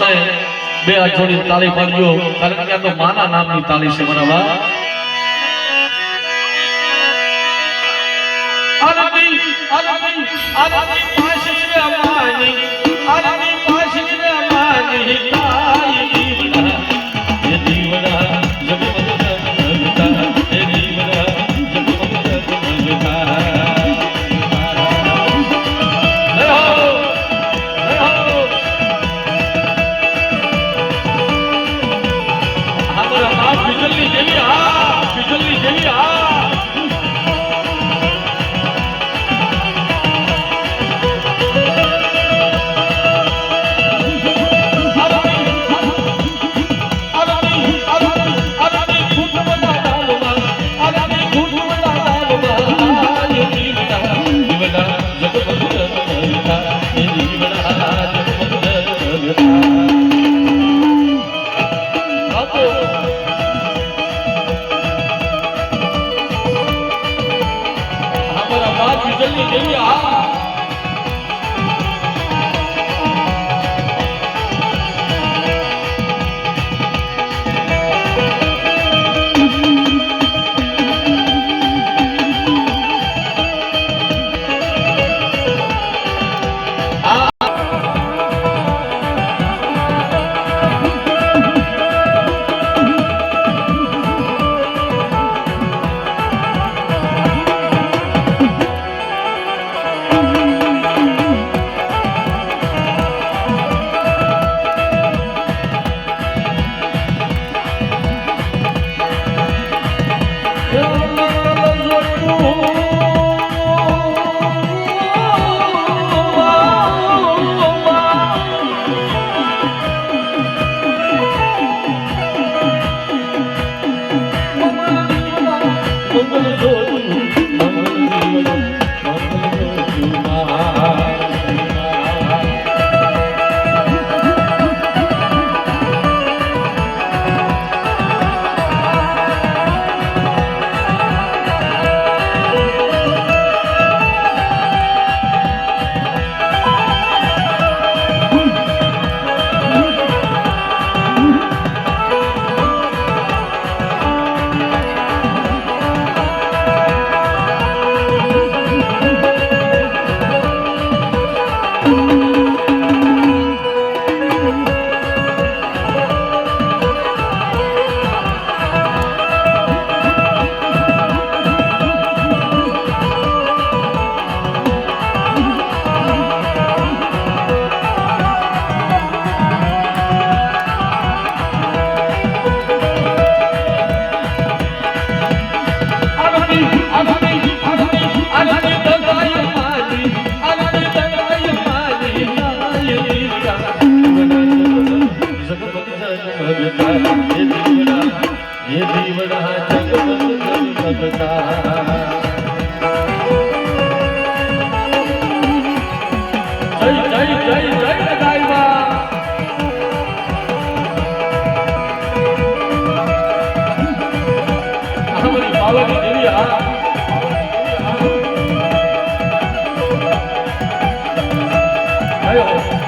સૌને બે જોડી તાળી પાડજો. કારણ કે આ તો માના નામની તાળી છે બરાબર આરતી આરતી આરતી જેવી આ જય જય જય જય અમારી બાવાની દેવી આ આયો આ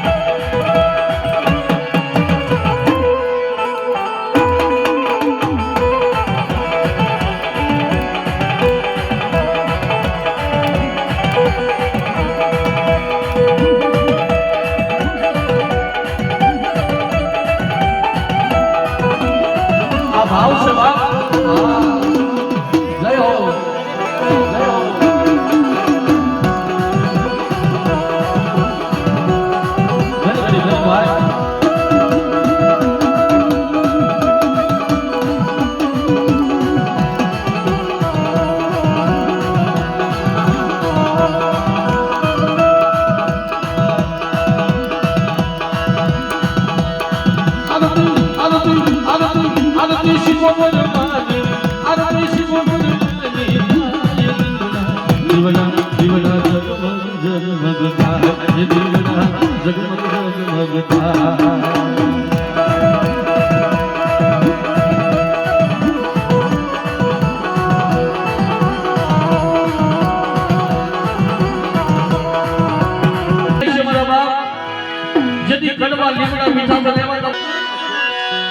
જીવના જીવના જગમગ જગમગતા જીવના જગમગ જગમગતા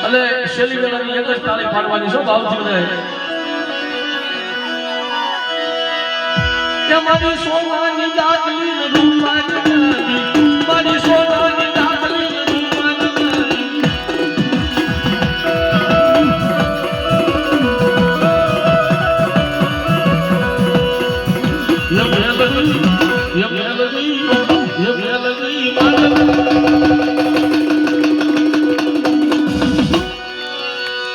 અને શેલી વેલાની એક જ તાળી પાડવાની શું ભાવથી બધાએ. મારી સોનાની દાદલી ને રૂપાની દાદી, મારી સોનાની દાદલી ને રૂપાની દાદી. Your melody, your melody, your melody, my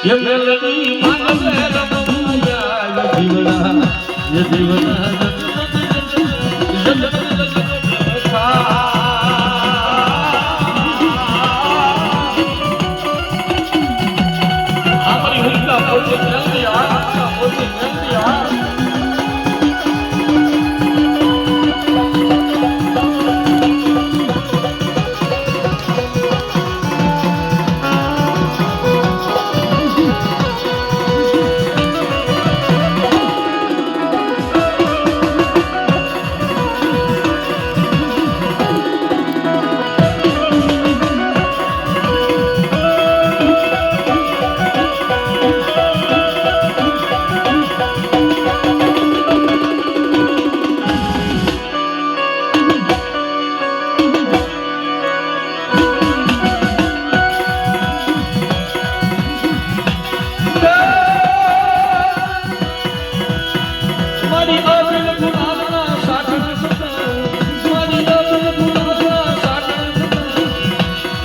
Your melody, my melody, your જીવના, જીવના அப்படி இருக்கா போட்டு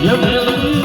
Meu Deus.